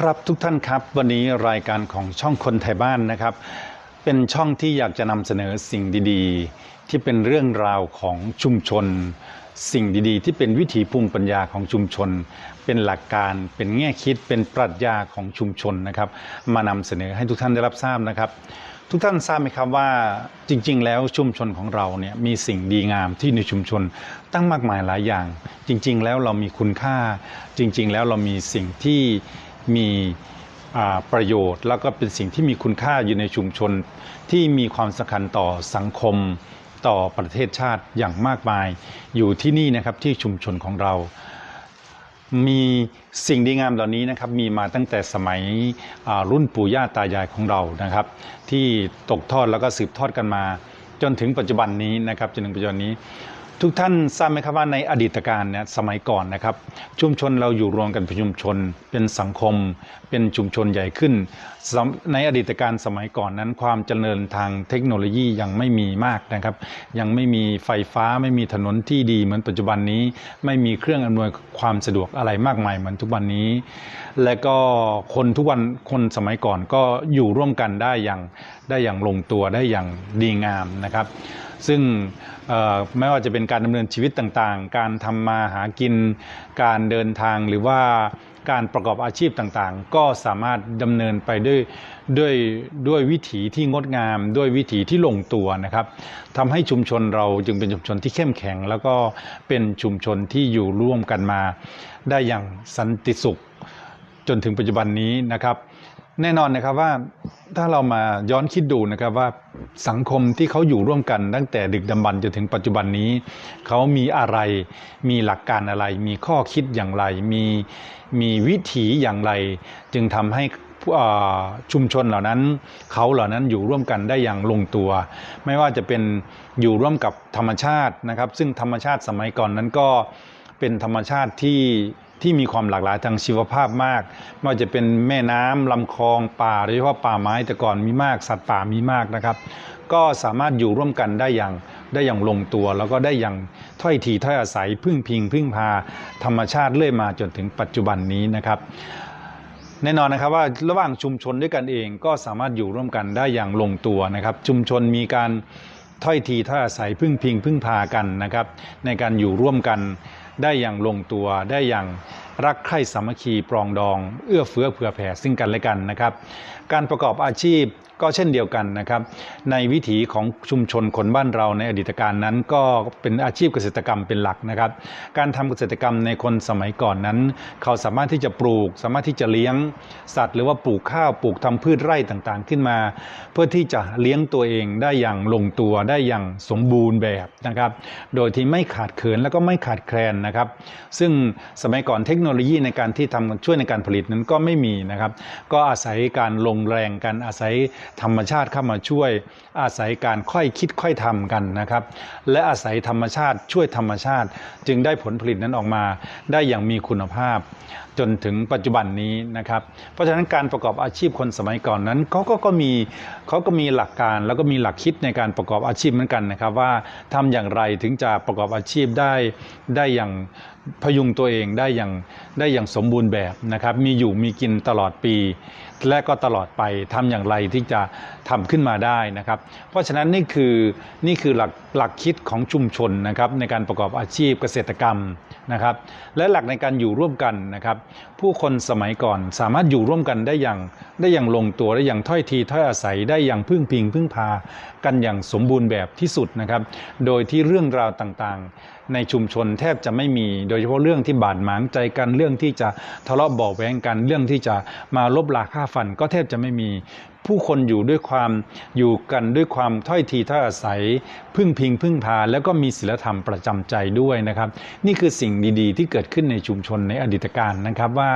ครับทุกท่านครับวันนี้รายการของช่องคนไทยบ้านนะครับ เป็นช่องที่อยากจะนำเสนอสิ่งดีๆ ที่เป็นเรื่องราวของชุมชน สิ่งดีๆ ที่เป็นวิถีภูมิปัญญาของชุมชน เป็นหลักการเป็นแง่คิดเป็นปรัชญาของชุมชนนะครับ มานำเสนอให้ทุกท่านได้รับทราบนะครับ ทุกท่านทราบไหมครับว่าจริง ๆ แล้วชุมชนของเราเนี่ยมีสิ่งดีงามที่ในชุมชนตั้งมากมายหลายอย่าง จริง ๆ แล้วเรามีคุณค่าจริง ๆ แล้วเรามีสิ่งที่ มีประโยชน์ แล้วก็เป็นสิ่งที่มีคุณค่าอยู่ในชุมชน ที่มีความสำคัญต่อสังคมต่อประเทศชาติอย่างมากมาย อยู่ที่นี่นะครับที่ชุมชนของเรา มีสิ่งดีงามเหล่านี้นะครับมีมาตั้งแต่สมัยรุ่นปู่ย่าตายายของเรานะครับ ที่ตกทอดแล้วก็สืบทอดกันมา จนถึงปัจจุบันนี้นะครับจนถึงปัจจุบันนี้ ทุกท่านทราบไหมครับว่าในอดีตการเนี่ยสมัยก่อนนะครับ ชุมชนเราอยู่รวมกันเป็นชุมชน เป็นสังคม เป็นชุมชนใหญ่ขึ้น ในอดีตการสมัยก่อนนั้น ความเจริญทางเทคโนโลยียังไม่มีมากนะครับ ยังไม่มีไฟฟ้าไม่มีถนนที่ดีเหมือนปัจจุบันนี้ ไม่มีเครื่องอำนวยความสะดวกอะไรมากมายเหมือนทุกวันนี้ และก็คนทุกวันคนสมัยก่อนก็อยู่ร่วมกันได้อย่างได้อย่างลงตัวได้อย่างดีงามนะครับ ซึ่งไม่ว่าจะเป็นการดำเนินชีวิตต่างๆ การทำมาหากิน การเดินทางหรือว่าการประกอบอาชีพต่างๆ ก็สามารถดำเนินไปด้วยด้วยด้วยวิถีที่งดงาม ด้วยวิถีที่ลงตัวนะครับทำให้ชุมชนเราจึงเป็นชุมชนที่เข้มแข็ง แล้วก็เป็นชุมชนที่อยู่ร่วมกันมา ได้อย่างสันติสุข จนถึงปัจจุบันนี้นะครับ แน่นอนนะครับว่าถ้าเรามาย้อนคิดดูนะครับว่าสังคมที่เขาอยู่ร่วมกันตั้งแต่ดึกดำบรรพ์จนถึงปัจจุบันนี้ เขามีอะไร มีหลักการอะไร มีข้อคิดอย่างไร มีมีวิถีอย่างไร จึงทำให้ชุมชนเหล่านั้น เขาเหล่านั้นอยู่ร่วมกันได้อย่างลงตัว ไม่ว่าจะเป็นอยู่ร่วมกับธรรมชาตินะครับ ซึ่งธรรมชาติสมัยก่อนนั้นก็เป็นธรรมชาติที่ ที่มีความหลากหลายทางชีวภาพมาก ไม่ว่าจะเป็นแม่น้ำลำคลองป่าโดยเฉพาะป่าไม้แต่ก่อนมีมาก สัตว์ป่ามีมากนะครับ ก็สามารถอยู่ร่วมกันได้อย่างได้อย่างลงตัว แล้วก็ได้อย่างถ้อยทีถ้อยอาศัยพึ่งพิง พึ่งพาธรรมชาติเรื่อยมาจนถึงปัจจุบันนี้นะครับแน่นอนนะครับว่าระหว่างชุมชนด้วยกันเองก็สามารถอยู่ร่วมกันได้อย่างลงตัวนะครับ ชุมชนมีการถ้อยทีถ้อยอาศัยพึ่งพิงพึ่งพากันนะครับ ในการอยู่ร่วมกัน ได้อย่างลงตัวได้อย่างรักใคร่สามัคคีปรองดอง เอื้อเฟื้อเผื่อแผ่ซึ่งกันและกันนะครับ การประกอบอาชีพ ก็เช่นเดียวกันนะครับ ในวิถีของชุมชนคนบ้านเราในอดีตการนั้น ก็เป็นอาชีพเกษตรกรรมเป็นหลักนะครับ การทำเกษตรกรรมในคนสมัยก่อนนั้น เขาสามารถที่จะปลูก สามารถที่จะเลี้ยงสัตว์ หรือว่าปลูกข้าวปลูกทำพืชไร่ต่างๆ ขึ้นมา เพื่อที่จะเลี้ยงตัวเองได้อย่างลงตัวได้อย่างสมบูรณ์แบบนะครับ โดยที่ไม่ขาดเขินแล้วก็ไม่ขาดแคลนนะครับ ซึ่งสมัยก่อนเทคโนโลยีในการที่ทำช่วยในการผลิตนั้นก็ไม่มีนะครับ ก็อาศัยการลงแรงกันอาศัยธรรมชาติเข้ามาช่วยอาศัยการค่อยคิดค่อยทำกันนะครับ และอาศัยธรรมชาติช่วยธรรมชาติ จึงได้ผลผลิตนั้นออกมาได้อย่างมีคุณภาพ จนถึงปัจจุบันนี้นะครับ เพราะฉะนั้นการประกอบอาชีพคนสมัยก่อนนั้นเขาก็ก็มีเขาก็มีหลักการแล้วก็มีหลักคิดในการประกอบอาชีพเหมือนกันนะครับ ว่าทำอย่างไรถึงจะประกอบอาชีพได้ได้อย่าง พยุงตัวเองได้อย่างได้อย่างสมบูรณ์แบบนะครับมีอยู่มีกินตลอดปี และก็ตลอดไปทำอย่างไรที่จะทำขึ้นมาได้นะครับ เพราะฉะนั้นนี่คือนี่คือหลักหลักคิดของชุมชนนะครับในการประกอบอาชีพเกษตรกรรมนะครับ และหลักในการอยู่ร่วมกันนะครับ ผู้คนสมัยก่อนสามารถอยู่ร่วมกันได้อย่างได้อย่างลงตัวได้อย่างถ้อยทีถ้อยอาศัยได้อย่างพึ่งพิงพึ่งพากันอย่างสมบูรณ์แบบที่สุดนะครับ โดยที่เรื่องราวต่างๆในชุมชนแทบจะไม่มี โดยเฉพาะเรื่องที่บาดหมางใจกันเรื่องที่จะทะเลาะเบาะแว้งกันเรื่องที่จะมาลบลาค่าฟันก็แทบจะไม่มี ผู้คนอยู่ด้วยความอยู่กันด้วยความถ้อยทีถ้อยอาศัย พึ่งพิงพึ่งพา แล้วก็มีศีลธรรมประจำใจด้วยนะครับ นี่คือสิ่งดีๆ ที่เกิดขึ้นในชุมชนในอดีตการนะครับ ว่า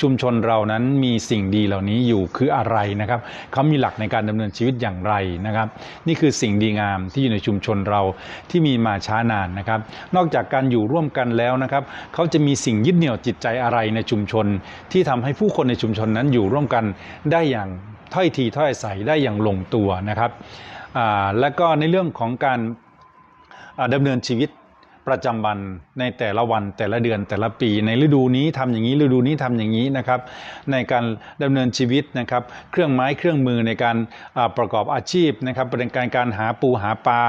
ชุมชนเรานั้นมีสิ่งดีเหล่านี้อยู่คืออะไรนะครับเขามีหลักในการดำเนินชีวิตอย่างไรนะครับ นี่คือสิ่งดีงามที่อยู่ในชุมชนเราที่มีมาช้านานนะครับ นอกจากการอยู่ร่วมกันแล้วนะครับเขาจะมีสิ่งยึดเหนี่ยวจิตใจอะไรในชุมชน ที่ทำให้ผู้คนในชุมชนนั้นอยู่ร่วมกันได้อย่าง ถ้อยทีถ้อยอาศัยได้อย่างลงตัวนะครับและก็ในเรื่องของการอ่าดำเนินชีวิตประจำวันในแต่ละวันแต่ละเดือนแต่ละปี ในฤดูนี้ทำอย่างนี้ฤดูนี้ทำอย่างนี้นะครับในการดำเนินชีวิตนะครับ เครื่องไม้เครื่องมือในการประกอบอาชีพนะครับเป็นการการหาปูหาปลา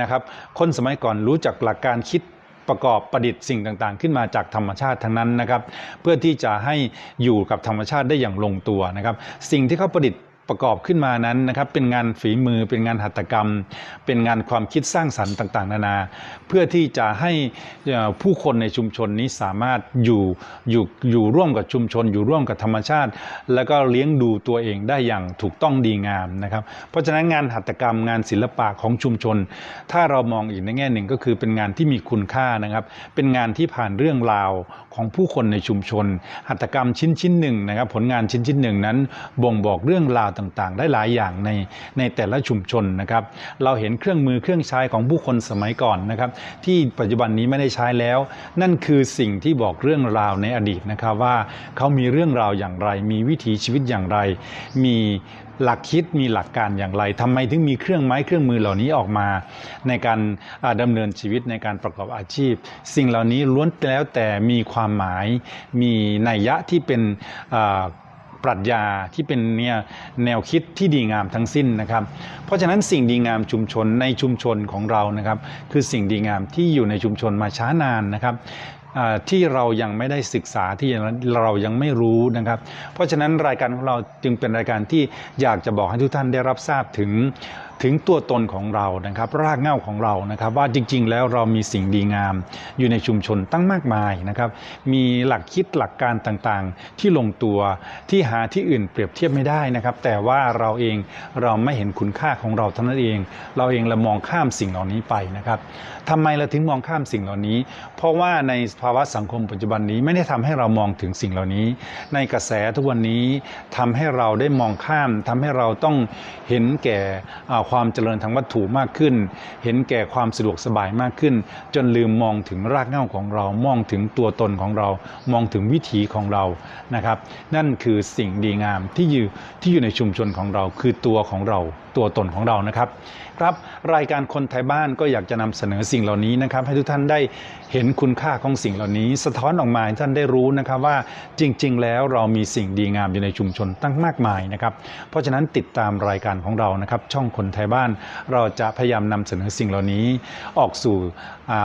นะครับ คนสมัยก่อนรู้จักหลักการคิด ประกอบประดิษฐ์สิ่งต่างๆ ขึ้นมาจากธรรมชาติทั้งนั้นนะครับ เพื่อที่จะให้อยู่กับธรรมชาติได้อย่างลงตัวนะครับ สิ่งที่เขาประดิษฐ์ ประกอบขึ้นมานั้นนะครับเป็นงานฝีมือเป็นงานหัตถกรรม เป็นงานความคิดสร้างสรรค์ต่างๆ นานา เพื่อที่จะให้ผู้คนในชุมชนนี้สามารถอยู่อยู่อยู่ร่วมกับชุมชน อยู่ร่วมกับธรรมชาติ แล้วก็เลี้ยงดูตัวเองได้อย่างถูกต้องดีงามนะครับ เพราะฉะนั้นงานหัตถกรรมงานศิลปะของชุมชน ถ้าเรามองอีกในแง่หนึ่งก็คือเป็นงานที่มีคุณค่านะครับ เป็นงานที่ผ่านเรื่องราวของผู้คนในชุมชน หัตถกรรมชิ้นชิ้นหนึ่งนะครับ ผลงานชิ้นชิ้นหนึ่งนั้นบ่งบอกเรื่องราวต่างๆ ได้หลายอย่างในในแต่ละชุมชนนะครับ เราเห็นเครื่องมือเครื่องใช้ของผู้คนสมัยก่อนนะครับ ที่ปัจจุบันนี้ไม่ได้ใช้แล้ว นั่นคือสิ่งที่บอกเรื่องราวในอดีตนะครับว่าเขามีเรื่องราวอย่างไร มีวิถีชีวิตอย่างไร มีหลักคิดมีหลักการอย่างไรทำไมถึงมีเครื่องไม้เครื่องมือเหล่านี้ออกมา ในการอ่าดำเนินชีวิตในการประกอบอาชีพ สิ่งเหล่านี้ล้วนแล้วแต่มีความหมาย มีนัยยะที่เป็น ปรัชญาที่เป็นเนี่ยแนวคิดที่ดีงามทั้งสิ้นนะครับ เพราะฉะนั้นสิ่งดีงามชุมชนในชุมชนของเรานะครับ คือสิ่งดีงามที่อยู่ในชุมชนมาช้านานนะครับที่เรายังไม่ได้ศึกษาที่เรายังไม่รู้นะครับ เพราะฉะนั้นรายการของเราจึงเป็นรายการที่อยากจะบอกให้ทุกท่านได้รับทราบถึง ถึงตัวตนของเรานะครับ รากเหง้าของเรานะครับ ว่าจริง ๆ แล้วเรามีสิ่งดีงาม อยู่ในชุมชนตั้งมากมายนะครับ มีหลักคิดหลักการต่างๆ ที่ลงตัวที่หาที่อื่นเปรียบเทียบไม่ได้นะครับ แต่ว่าเราเองเราไม่เห็นคุณค่าของเราเท่านั้นเอง เราเองเรามองข้ามสิ่งเหล่านี้ไปนะครับทำไมเราถึงมองข้ามสิ่งเหล่านี้ เพราะว่าในภาวะสังคมปัจจุบันนี้ไม่ได้ทำให้เรามองถึงสิ่งเหล่านี้ ในกระแสทุกวันนี้ทำให้เราได้มองข้ามทำให้เราต้องเห็นแก่ความเจริญทางวัตถุมากขึ้น เห็นแก่ความสะดวกสบายมากขึ้น จนลืมมองถึงรากเหง้าของเรา มองถึงตัวตนของเรา มองถึงวิถีของเรา นะครับ นั่นคือสิ่งดีงามที่อยู่ที่อยู่ในชุมชนของเรา คือตัวของเรา ตัวตนของเรานะครับ ครับรายการคนไทยบ้านก็อยากจะนำเสนอสิ่งเหล่านี้นะครับ ให้ทุกท่านได้เห็นคุณค่าของสิ่งเหล่านี้ สะท้อนออกมาท่านได้รู้นะครับว่าจริง ๆ แล้วเรามีสิ่งดีงามอยู่ในชุมชนตั้งมากมายนะครับ เพราะฉะนั้นติดตามรายการของเรานะครับ ช่องคนไทยบ้าน เราจะพยายามนำเสนอสิ่งเหล่านี้ ออกสู่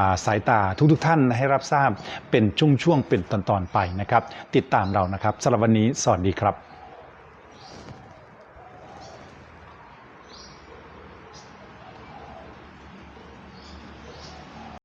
าสายตาทุกๆท่านให้รับทราบเป็นช่วงๆเป็นตอนๆไปนะครับ ติดตามเรานะครับสำหรับวันนี้สวัสดีครับ